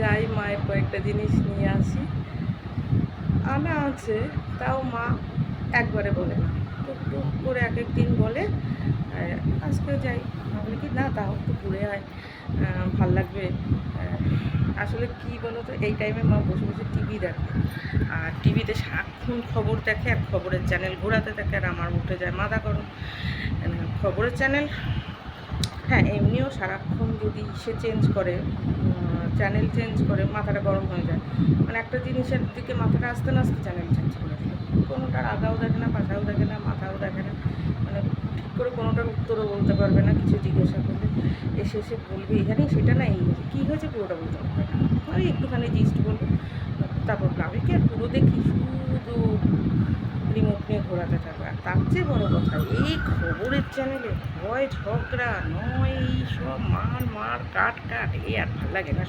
যাই, মায়ের কয়েকটা জিনিস নিয়ে আসি। আনা আছে, তাও মা একবারে বলে না। টুকটুক করে এক এক দিন বলে আজকেও যাই। আমি কি, না, তাও একটু ঘুরে আয়। ভালো লাগবে। আসলে কি বলো তো এই টাইমে মা বসে বসে টিভি দেখে। আর টিভিতে সারাক্ষণ খবর দেখে, আর খবরের চ্যানেল ঘোরাতে থাকে, আর আমার উঠে যায় মাথা গরম খবরের চ্যানেল হ্যাঁ এমনিও সারাক্ষণ যদি সে চেঞ্জ করে চ্যানেল চেঞ্জ করে মাথাটা গরম হয়ে যায়। মানে একটা জিনিসের দিকে মাথাটা আসতে না আসতে চ্যানেল চেঞ্জ করে কোনোটার আগাও দেখে না, পাশাও দেখে না, মাথাও দেখে না। মানে ঠিক করে কোনোটার উত্তরও বলতে পারবে না, কিছু জিজ্ঞাসা করলে এসে এসে বলবে, এখানে সেটা না এই কী হয়েছে পুরোটা বলতে পারবে না। ওই একটুখানি জিস্ট বলবে, তারপর আমি কি আর পুরো দেখি শুধু রিমোট নিয়ে ঘোরাতে থাকবে। আর তার চেয়ে বড় কথা, এই খবরের চ্যানেলে ভয়, ঝগড়া, নয় সব মার মার, কাট কাট এই আর ভালো লাগে না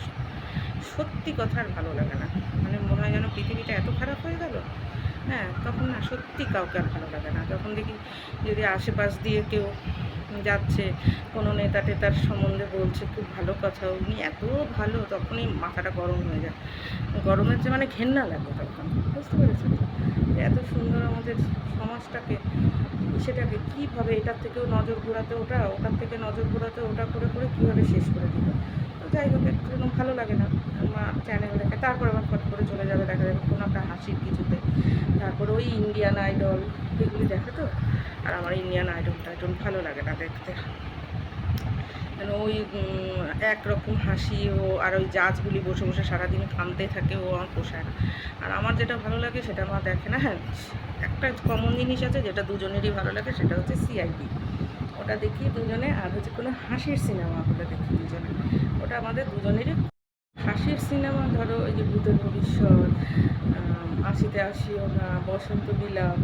সত্যি কথা আর ভালো লাগে না। মানে মনে হয় যেন পৃথিবীটা এত খারাপ হয়ে গেল। হ্যাঁ তখন না সত্যি কাউকে আর ভালো লাগে না। যখন দেখি যদি আশেপাশ দিয়ে কেউ যাচ্ছে, কোনো নেতা টেতার সম্বন্ধে বলছে, খুব ভালো কথা, উনি এত ভালো তখনই মাথাটা গরম হয়ে যায়। গরমের যে মানে ঘেন্না লাগে তখন। বুঝতে পেরেছেন? এত সুন্দর আমাদের সমাজটাকে, সেটাকে কীভাবে এটার থেকেও নজর ঘোরাতে ওটা, ওটার থেকে নজর ঘোরাতে ওটা করে করে কীভাবে শেষ করে দিল? তো যাই হোক একটু ভালো লাগে না। চ্যানেল দেখে, তারপর আবার ফট করে চলে যাবে, দেখা যাবে কোনো একটা হাসির কিছুতে। তারপর ওই ইন্ডিয়ান আইডল এগুলি দেখে তো? আর আমার ইন্ডিয়ান আইডল টাইডল ভালো লাগে না দেখতে। কেন ওই একরকম হাসি ও, আর ওই জাজগুলি বসে বসে সারাদিন কাঁদতে থাকে, ও আমার পোষায় না। আর আমার যেটা ভালো লাগে সেটা আমার দেখে না হ্যাঁ একটা কমন জিনিস আছে যেটা দুজনেরই ভালো লাগে, সেটা হচ্ছে সিআইডি ওটা দেখি দুজনে, আর হচ্ছে কোনো হাসির সিনেমা ওটা দেখি দুজনে। ওটা আমাদের দুজনেরই হাসির সিনেমা ধরো ওই যে ভূতের ভবিষ্যৎ আশিতে আসিও না বসন্ত বিলাপ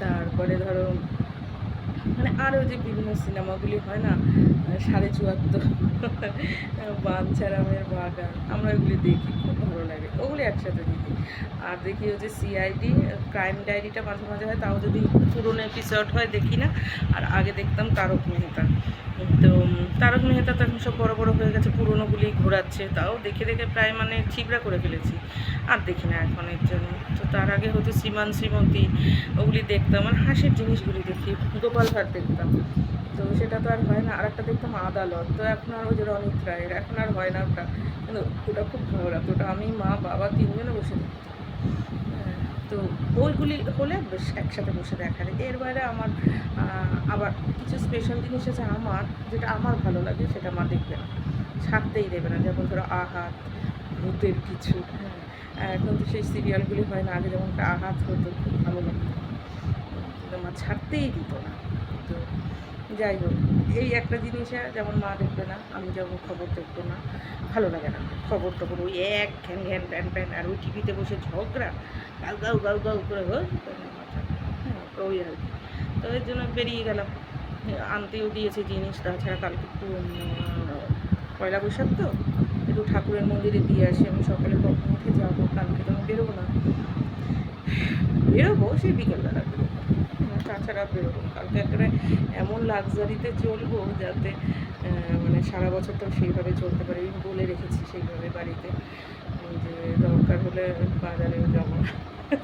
তারপরে ধরো মানে আরও যে বিভিন্ন সিনেমাগুলি হয় না সাড়ে চুয়াত্তর বাঞ্ছারামের বাগান আমরা ওগুলি দেখি, খুব ভালো লাগে। ওগুলি একসাথে দেখি। আর দেখি হচ্ছে সিআইডি ক্রাইম ডায়েরিটা মাঝে মাঝে হয়, তাও যদি পুরোনো এপিসোড হয়, দেখি না। আর আগে দেখতাম তারক মেহতা। তো তারক মেহতা তো এখন সব বড় বড় হয়ে গেছে, পুরোনোগুলি ঘোরাচ্ছে, তাও দেখে দেখে প্রায় মানে ঠিকরা করে ফেলেছি। আর দেখি না এখন এর জন্য। তো তার আগে হতো শ্রীমান শ্রীমতী, ওগুলি দেখতাম। আর হাসির জিনিসগুলি দেখি। গোপাল ভাট দেখতাম। তো সেটা তো আর হয় না। আর একটা দেখতাম আদালত। তো এখন আর ওই যে রনিত রায়ের এখন আর হয় না ওটা। কিন্তু ওটা খুব ভালো লাগতো ওটা আমি মা বাবা তিনজনে বসে দেখতাম। হ্যাঁ, তো বইগুলি হলে বেশ একসাথে বসে দেখা যায়। এর বাইরে আমার আবার কিছু স্পেশাল জিনিস আছে আমার যেটা আমার ভালো লাগে সেটা মা দেখবে না। ছাড়তেই দেবে না। যেমন ধরো আহাত ভূতের কিছু। হ্যাঁ এখন তো সেই সিরিয়ালগুলি হয় না। আগে যেমন আঘাত হতো খুব ভালো লাগতো। মা ছাড়তেই দিত না। যাই হোক, এই একটা জিনিসে যেমন মা দেখবে না, আমি যেমন খবর দেখব না, ভালো লাগে না। খবর টবর ওই এক ঘ্যান ঘ্যান, প্যান প্যান, আর ওই টিভিতে বসে ঝগড়া গাউ গাউ গাউ গাউ করে, হয় হ্যাঁ ওই আর কি। তো এর জন্য বেরিয়ে গেলাম। আনতেও দিয়েছে জিনিস, তাছাড়া কালকে একটু পয়লা বৈশাখ তো, একটু ঠাকুরের মন্দিরে দিয়ে আসি, আমি সকালে কখন উঠে যাব, কালকে তো আমি বেরোবো না। বেরোবো, সেই বিকেলবেলা বেরোবো। তাছাড়া বেরোবো। কালকে একেবারে এমন লাক্সারিতে চলবো যাতে মানে সারা বছর তো সেইভাবে চলতে পারি। বলে রেখেছি সেইভাবে বাড়িতে। যে দরকার হলে বাজারেও যাব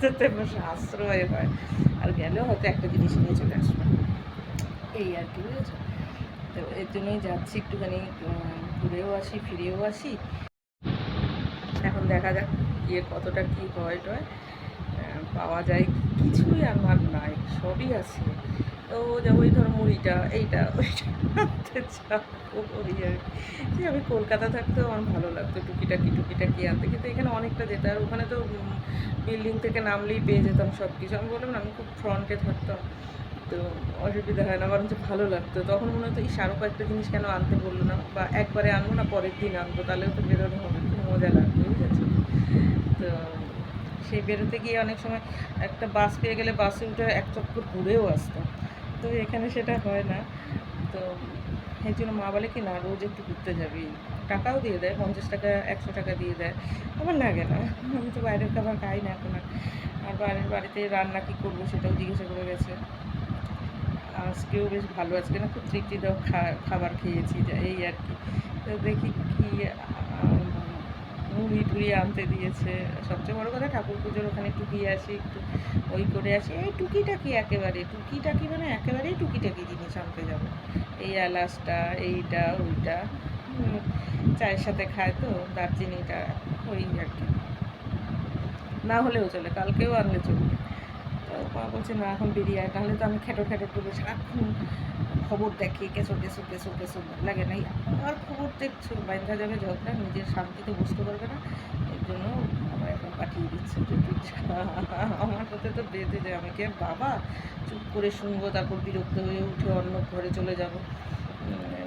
যাতে সাশ্রয় হয়। আর গেলেও হয়তো একটা জিনিস নিয়ে চলে আসব। এই আর কি, বুঝেছ? তো এর জন্যই যাচ্ছি একটুখানি ঘুরেও আসি, ফিরেও আসি। এখন দেখা যাক গিয়ে কতটা কী হয় টয় পাওয়া যায়, কিছুই আমার নাই, সবই আছে। তো যেমন ওই ধর মুড়িটা, এইটা, ওইটা। আমি কলকাতা থাকতেও আমার ভালো লাগতো, টুকিটাকি টুকিটাকি আনতে। কিন্তু এখানে অনেকটা যেতে, আর ওখানে তো বিল্ডিং থেকে নামলেই পেয়ে যেতাম সব কিছু আমি বললাম না, আমি খুব ফ্রন্টে থাকতাম, তো অসুবিধা হয় না বরঞ্চ ভালো লাগতো। তখন মনে হতো এই সারও কয়েকটা জিনিস কেন আনতে বলল না? বা একবারে আনব না, পরের দিন আনব, তাহলেও তো বেরোনো হবে খুব মজা লাগবে, বুঝেছ? তো সেই বেরোতে গিয়ে অনেক সময় একটা বাস পেয়ে গেলে বাসে উঠে এক চক্কর ঘুরেও আসতাম। তো এখানে সেটা হয় না। তো এই জন্য মা বলে কি, না, রোজ একটু ঘুরতে যাবি। টাকাও দিয়ে দেয়, পঞ্চাশ টাকা, একশো টাকা দিয়ে দেয়। আমার লাগে না। আমি তো বাইরের খাবার খাই না এখন আর। বাইরের বাড়িতে রান্না কী করব সেটাও জিজ্ঞাসা করে গেছে। আজকেও বেশ ভালো, আজকে না খুব তৃপ্তি দাও খাবার খেয়েছি এই আর কি। তো দেখি কি ঘুরিয়ে আনতে দিয়েছে। সবচেয়ে বড় কথা ঠাকুর পুজোর ওখানে টুকি আসি, একটু ওই করে আসি। এই টুকিটাকি একেবারে, টুকিটাকি মানে একেবারেই টুকিটাকি জিনিস আনতে যাব। এই এলাচটা, এইটা, ওইটা চায়ের সাথে খায় তো, দারচিনিটা, ওই আর কি। না হলেও চলে, কালকেও আনলে চলবে। মা বলছে, না, এখন বেরিয়ে আয়। তাহলে তো আমি খেটো খেটো করব, সারাক্ষণ খবর দেখি কেসো কেসো কেসো কেসো লাগে না আর খবর দেখছ, বাইন্ধা যাবে যতটা নিজের শান্তিতে বুঝতে পারবে না। এর জন্য আমার এখন পাঠিয়ে দিচ্ছে। আমার সাথে তো বেঁধে যায়। আমাকে বাবা চুপ করে শুনব, তারপর বিরক্ত হয়ে উঠে অন্য ঘরে চলে যাব।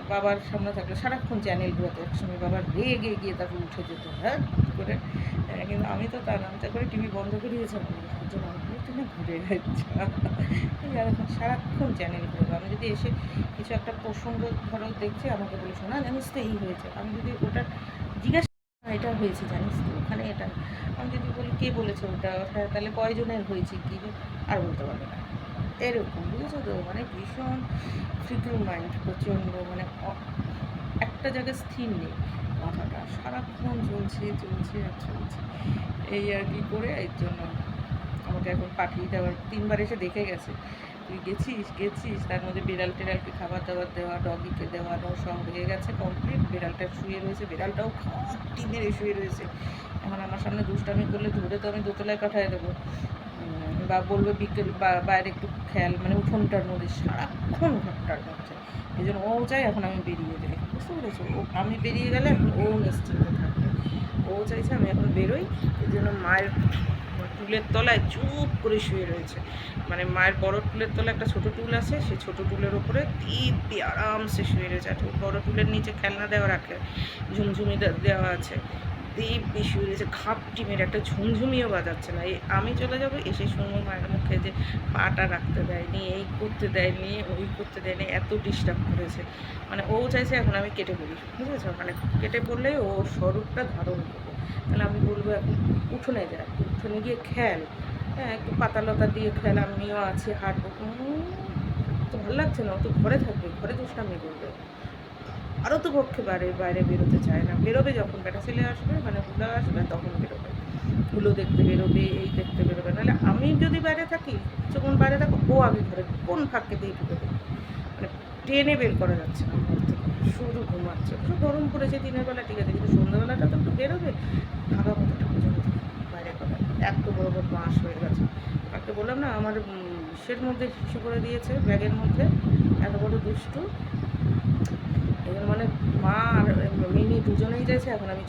বাবার সামনে থাকলে সারাক্ষণ চ্যানেল ঘুরাতে একসময় বাবার রেগে গিয়ে তারপর উঠে যেত হ্যাঁ করে। হ্যাঁ, কিন্তু আমি তো তার নামটা করে টিভি বন্ধ করে দিয়েছিলাম একজন আমাকে তুমি ঘুরে যাচ্ছ? সারাক্ষণ চ্যানেল ঘুরবো আমি যদি এসে কিছু একটা প্রসঙ্গ ধরো দেখছি আমাকে বলে শোনা জানিস তো এই হয়েছে। আমি যদি ওটা জিজ্ঞাসা এটা হয়েছে জানিস তো ওখানে এটা। আমি যদি বলি কে বলেছে ওটা? হ্যাঁ তাহলে কয়জনের হয়েছে কি? আর বলতে পারবে না। এরকম, বুঝেছ তো? মানে ভীষণ ফ্রিকুল মাইন্ড প্রচণ্ড মানে একটা জায়গায় স্থির নেই মাথাটা সারাক্ষণ চলছে চলছে আর চলছে। এই আর কি করে? এর জন্য আমাকে এখন পাঠিয়ে দেওয়ার তিনবার এসে দেখে গেছে। তুই গেছিস গেছিস? তার মধ্যে বিড়াল টিড়ালকে খাবার দাবার দেওয়া, ডগিকে দেওয়ানো সব হয়ে গেছে কমপ্লিট বিড়ালটা শুয়ে রয়েছে, বিড়ালটাও খাটি মেরে শুয়ে রয়েছে। এখন আমার সামনে দুষ্টামি করলে ধরে তো আমি দোতলায় পাঠিয়ে দেবো। বা বলবে বিকেল বা বাইরে একটু খেয়াল মানে উঠোনটার মধ্যে সারাক্ষণ ঘরটার মধ্যে। এই জন্য ও চাই এখন আমি বেরিয়ে যাই। বুঝতে পেরেছ? ও, আমি বেরিয়ে গেলে এখন ও নিশ্চিন্ত থাকবে। ও চাইছে আমি এখন বেরোই। এই জন্য মায়ের টুলের তলায় চুপ করে শুয়ে রয়েছে। মানে মায়ের বড় টুলের তলায় একটা ছোট টুল আছে সেই ছোট টুলের ওপরে দিব্যি আরামসে শুয়ে রয়েছে। আর বড় টুলের নিচে খেলনা দেওয়া রাখে, ঝুমঝুমি দেওয়া আছে। দিব্যি শুয়ে রয়েছে খাপটি মেরে একটা ঝুমঝুমিও বাজাচ্ছে না। এই আমি চলে যাব, এসে শুনব মায়ের মুখে যে পাটা রাখতে দেয়নি, এই করতে দেয়নি, ওই করতে দেয়নি, এত ডিস্টার্ব করেছে। মানে ও চাইছে এখন আমি কেটে পড়ি বুঝেছ? মানে কেটে পড়লেই ও স্বরূপটা ধারণ করব। তাহলে আমি বলব এখন উঠোনে যা, উঠোনে গিয়ে খেল। হ্যাঁ একটু পাতা লতা দিয়ে খেল, আমিও আছি, হাঁটবো। তো ভালো লাগছে না, ও তো ঘরে থাকবে, ঘরে দুষ্টামি করবে। আরও তো পক্ষে বাইরে বাইরে বেরোতে চায় না। বেরোবে যখন, বেটা ছেলে আসবে মানে হুলা আসবে, তখন বেরোবে। হুলো দেখতে বেরোবে, এই দেখতে বেরোবে। নাহলে আমি যদি বাইরে থাকি, যখন বাইরে থাকো ও আগে ঘরে কোন ফাঁকে দিয়ে ঢুকে মানে টেনে বের করা যাচ্ছে না। ঘর থেকে শুধু ঘুমাচ্ছে। একটু গরম পড়েছে দিনের বেলা, ঠিক আছে, কিন্তু সন্ধ্যাবেলাটা তো একটু বেরোবে। মতো পর্যন্ত বাইরে করা এত বড় বড় বাঁশ হয়ে গেছে। তাকে বললাম না, আমার ইসের মধ্যে শিশু করে দিয়েছে, ব্যাগের মধ্যে। এত বড় দুষ্টু। মানে মা আর মিনি দুজনেই যাচ্ছে এখন আমি